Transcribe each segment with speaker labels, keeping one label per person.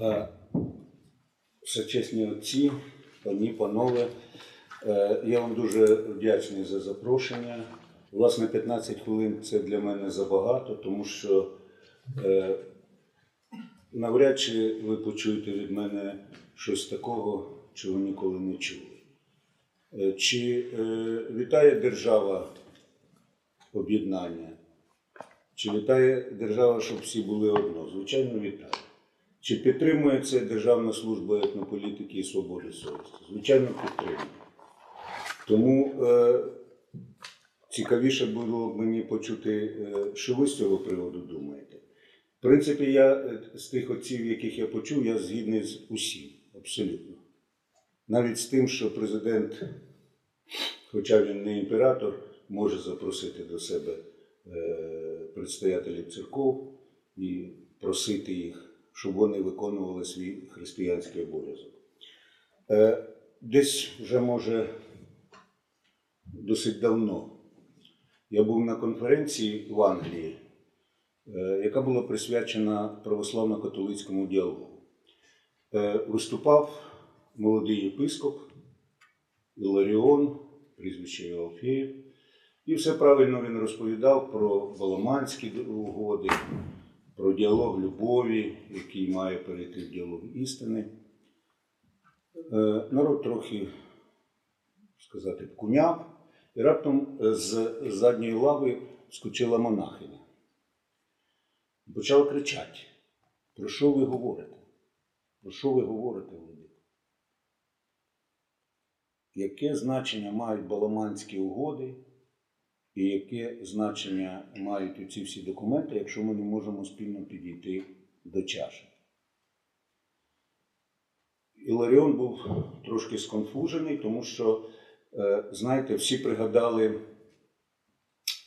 Speaker 1: Е, Всечесні отці, пані, панове, е, я вам дуже вдячний за запрошення. Власне, 15 хвилин це для мене забагато, тому що е, навряд чи ви почуєте від мене щось такого, чого ніколи не чули. Чи вітає держава об'єднання? Чи вітає держава, щоб всі були одно? Звичайно, вітає. Чи підтримує це Державна служба етнополітики і свободи совісті? Звичайно, підтримує. Тому е, цікавіше було б мені почути, е, що ви з цього приводу думаєте. В принципі, я е, з тих отців, яких я почув, я згідний з усім, абсолютно. Навіть з тим, що президент, хоча він не імператор, може запросити до себе е, предстоятелів церков і просити їх, щоб вони виконували свій християнський обов'язок. Е, Десь вже може досить давно я був на конференції в Англії, е, яка була присвячена православно-католицькому діалогу. Е, Виступав молодий єпископ Іларіон, прізвище Алфеєв. І все правильно він розповідав про баламанські угоди, про діалог любові, який має перейти в діалог істини. Е, Народ трохи, сказати, куняв, і раптом е, з задньої лави скочила монахиня. Почала кричати: про що ви говорите? Про що ви говорите, Володимир? Яке значення мають баламанські угоди і яке значення мають ці всі документи, якщо ми не можемо спільно підійти до чаші? Іларіон був трошки сконфужений, тому що, е, знаєте, всі пригадали,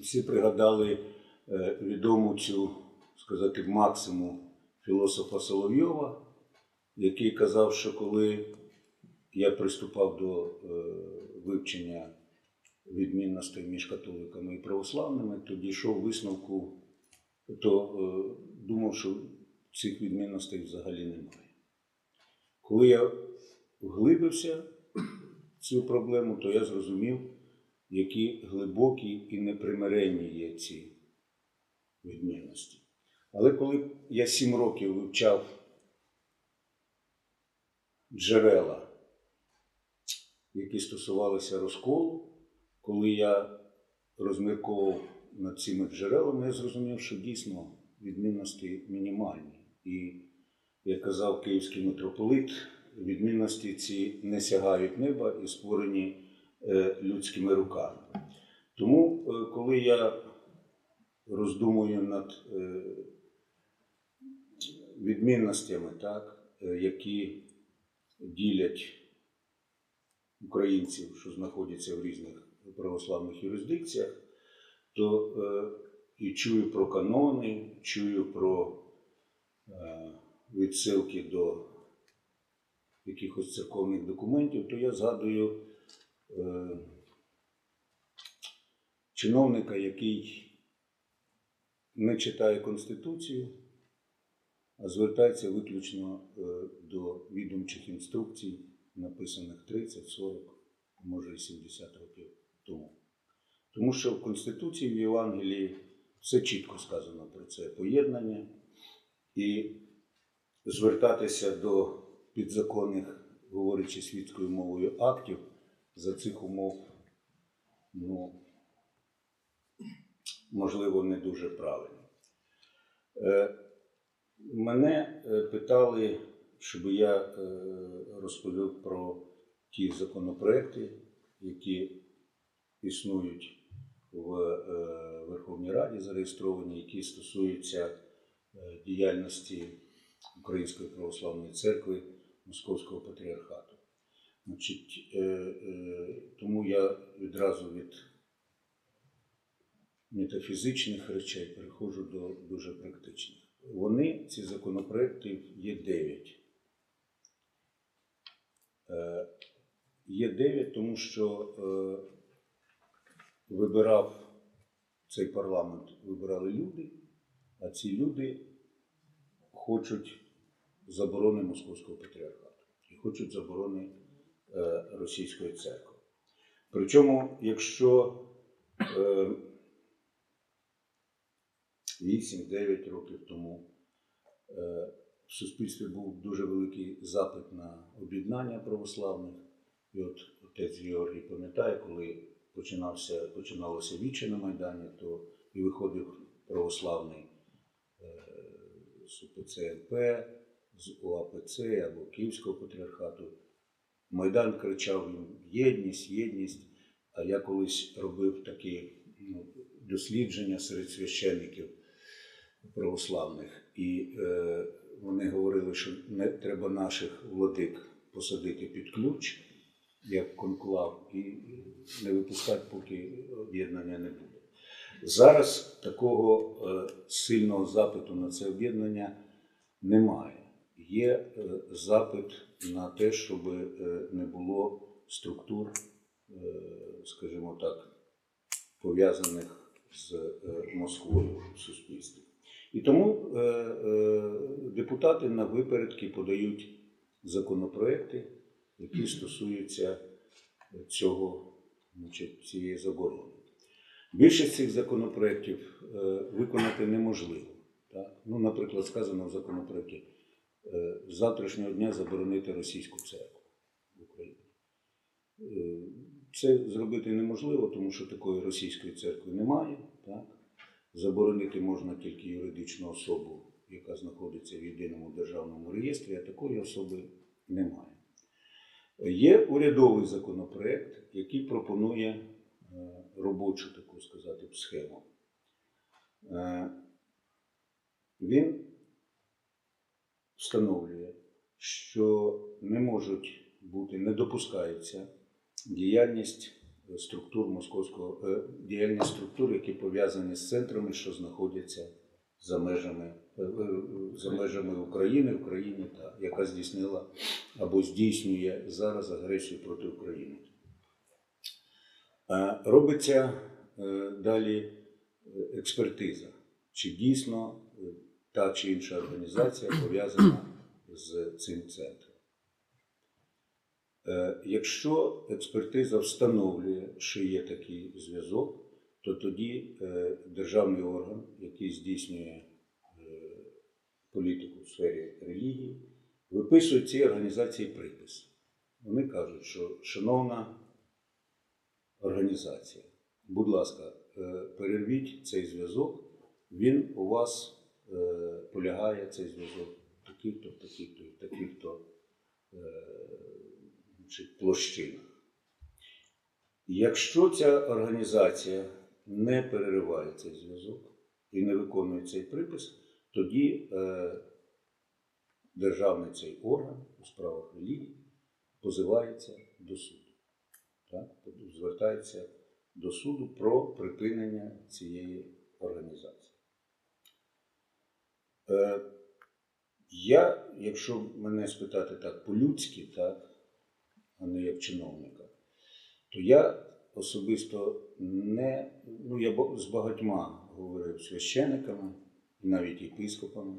Speaker 1: всі пригадали е, відому цю, сказати, максиму філософа Соловйова, який казав, що коли я приступав до е, вивчення відмінностей між католиками і православними, то дійшов висновку, то е, думав, що цих відмінностей взагалі немає. Коли я вглибився в цю проблему, то я зрозумів, які глибокі і непримиренні є ці відмінності. Але коли я сім років вивчав джерела, які стосувалися розколу, коли я розмірковував над цими джерелами, я зрозумів, що дійсно відмінності мінімальні. І, як казав київський митрополит, відмінності ці не сягають неба і створені е, людськими руками. Тому, е, коли я роздумую над е, відмінностями, так, які ділять українців, що знаходяться в різних православних юрисдикціях, то е, і чую про канони, чую про е, відсилки до якихось церковних документів, то я згадую е, чиновника, який не читає Конституцію, а звертається виключно до відомчих інструкцій, написаних 30, 40, може і 70 років тому. Тому що в Конституції в Євангелії все чітко сказано про це поєднання і звертатися до підзаконних, говорячи світською мовою, актів за цих умов, ну, можливо, не дуже правильно. Е, Мене е, питали, щоб я е, розповів про ті законопроекти, які існують в е, Верховній Раді, зареєстровані, які стосуються е, діяльності Української православної церкви Московського патріархату. Значить, е, тому я відразу від метафізичних речей переходжу до дуже практичних. Вони, ці законопроекти, є дев'ять. Є дев'ять, тому що вибирав цей парламент, вибирали люди, а ці люди хочуть заборони Московського патріархату і хочуть заборони е, Російської церкви. Причому, якщо е, 8-9 років тому е, в суспільстві був дуже великий запит на об'єднання православних, і от отець Георгій пам'ятає, коли починався, починалося віче на Майдані, то і виходив православний е, з УПЦ МП, з УАПЦ або Київського патріархату. Майдан кричав їм єдність, єдність. А я колись робив такі ну, дослідження серед священників православних, і е, вони говорили, що не треба наших владик посадити під ключ, як конклав, і не випускати, поки об'єднання не буде. Зараз такого е, сильного запиту на це об'єднання немає. Є е, запит на те, щоб е, не було структур, скажімо так, пов'язаних з Москвою в суспільстві. І тому депутати на випередки подають законопроекти, які стосуються цього, значить, цієї заборони. Більшість цих законопроєктів е, виконати неможливо. Так? Ну, наприклад, сказано в законопроекті е, з завтрашнього дня заборонити російську церкву в Україні. Е, Це зробити неможливо, тому що такої російської церкви немає. Так? Заборонити можна тільки юридичну особу, яка знаходиться в єдиному державному реєстрі, а такої особи немає. Є урядовий законопроект, який пропонує е, робочу таку сказати схему. Е, Він встановлює, що не можуть бути, не допускається діяльність структур московського е, діяльність структур, які пов'язані з центрами, що знаходяться за межами, за межами України, в країні, та, яка здійснила або здійснює зараз агресію проти України. Е, Робиться е, далі е, експертиза, чи дійсно е, та чи інша організація пов'язана з цим центром. Е, Якщо експертиза встановлює, що є такий зв'язок, то тоді е, державний орган, який здійснює е, політику в сфері релігії, виписує цій організації припис. Вони кажуть, що шановна організація, будь ласка, е, перервіть цей зв'язок, він у вас е, полягає цей зв'язок таких-то, таких-то, таких-то е, площинах. Якщо ця організація не перериває цей зв'язок і не виконує цей припис, тоді е, державний цей орган у справах релігії позивається до суду. Так? Тобто Звертається до суду про припинення цієї організації. Е, я, якщо мене спитати так по-людськи, так, а не як чиновника, то я особисто не, ну я з багатьма говорив священиками, навіть єпископами.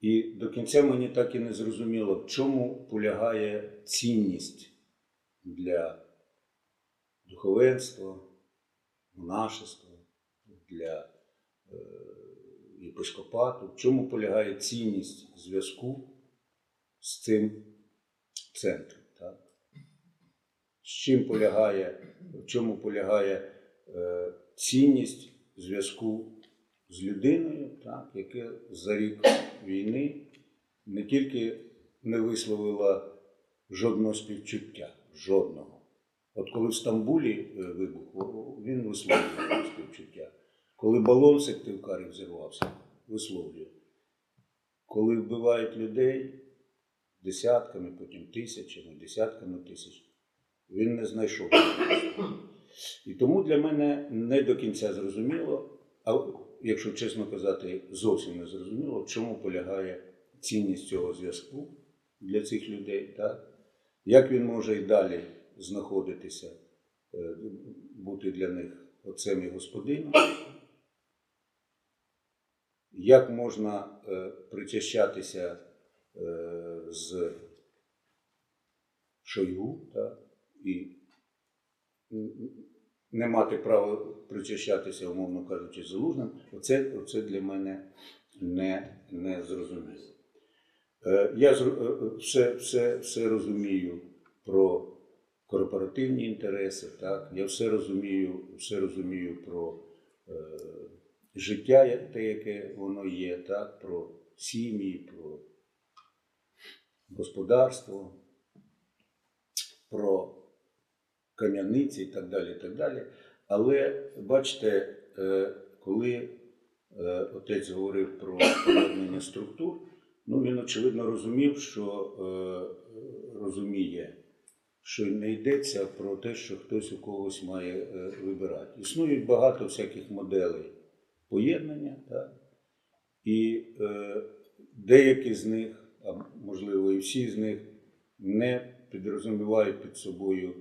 Speaker 1: І до кінця мені так і не зрозуміло, в чому полягає цінність для духовенства, монашества, для е, єпископату, в чому полягає цінність зв'язку з цим центром. Так? З чим полягає, в чому полягає е, цінність зв'язку з людиною, так, яка за рік війни не тільки не висловила жодного співчуття, жодного. От коли в Стамбулі е, вибух, він висловлює співчуття. Коли балон в Сыктывкаре взірвався, висловлює. Коли вбивають людей десятками, потім тисячами, десятками тисяч, він не знайшов. І тому для мене не до кінця зрозуміло, а якщо чесно казати, зовсім не зрозуміло, в чому полягає цінність цього зв'язку для цих людей, так? як він може і далі знаходитися, е, бути для них отцем і господином, як можна е, причащатися е, з Шойгу, так, і не мати права причащатися, умовно кажучи, залужним, оце, оце для мене не, не зрозуміло. Е, Я е, все, все, все розумію про корпоративні інтереси, так? я все розумію, все розумію про е, життя, те, яке воно є, так? про сім'ї, про господарство, про кам'яниці і так далі. І так далі. Але бачите, е, коли е, отець говорив про поєднання структур, ну він очевидно розумів, що е, розуміє, що не йдеться про те, що хтось у когось має вибирати. Існують багато всяких моделей поєднання, так? і деякі з них, а можливо і всі з них, не підрозумівають під собою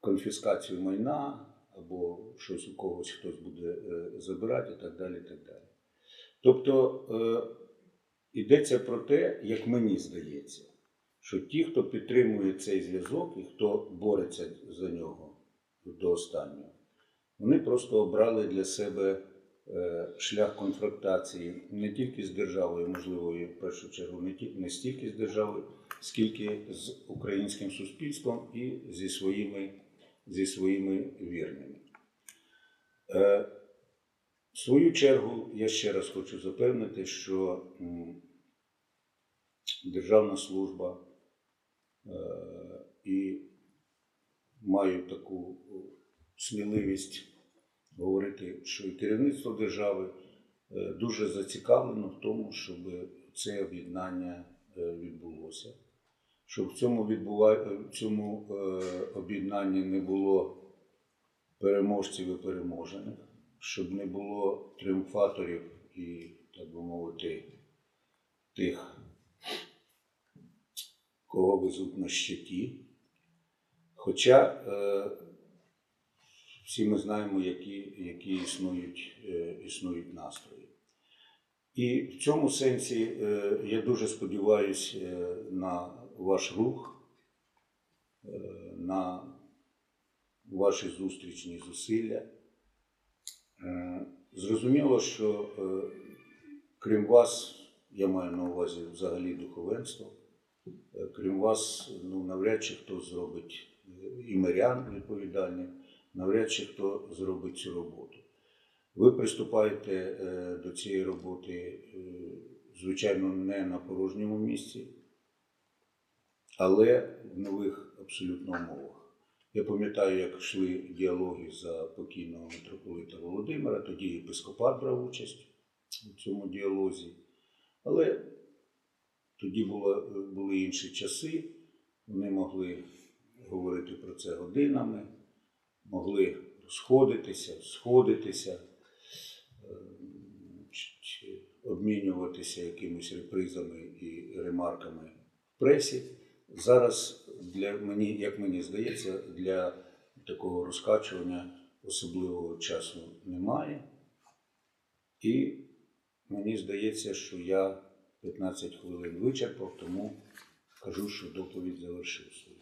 Speaker 1: конфіскацію майна або щось у когось хтось буде е, забирати і так далі. І так далі. Тобто е, йдеться про те, як мені здається, що ті, хто підтримує цей зв'язок і хто бореться за нього до останнього, вони просто обрали для себе е, шлях конфронтації не тільки з державою, можливо, в першу чергу не, ті, не стільки з державою, скільки з українським суспільством і зі своїми, зі своїми вірними. Е, в свою чергу я ще раз хочу запевнити, що державна служба е, і маю таку сміливість говорити, що і керівництво держави е, дуже зацікавлено в тому, щоб це об'єднання е, відбулося. Щоб в цьому, відбува... в цьому е, об'єднанні не було переможців і переможених, щоб не було тріумфаторів і, так би мовити, тих, кого везуть на щиті. Хоча е, всі ми знаємо, які, які існують, е, існують настрої. І в цьому сенсі е, я дуже сподіваюся е, на ваш рух, на ваші зустрічні зусилля. Зрозуміло, що крім вас, я маю на увазі взагалі духовенство, крім вас, ну, навряд чи хто зробить і мирян відповідальних, навряд чи хто зробить цю роботу. Ви приступаєте е, до цієї роботи, е, звичайно, не на порожньому місці, але в нових абсолютно умовах. Я пам'ятаю, як йшли діалоги за покійного митрополита Володимира, тоді єпископат брав участь у цьому діалозі. Але тоді були інші часи, вони могли говорити про це годинами, могли сходитися, сходитися, е, обмінюватися якимись репризами і ремарками в пресі. Зараз для мені, як мені здається, для такого розкачування особливого часу немає. І мені здається, що я 15 хвилин вичерпав, тому кажу, що доповідь завершив свою.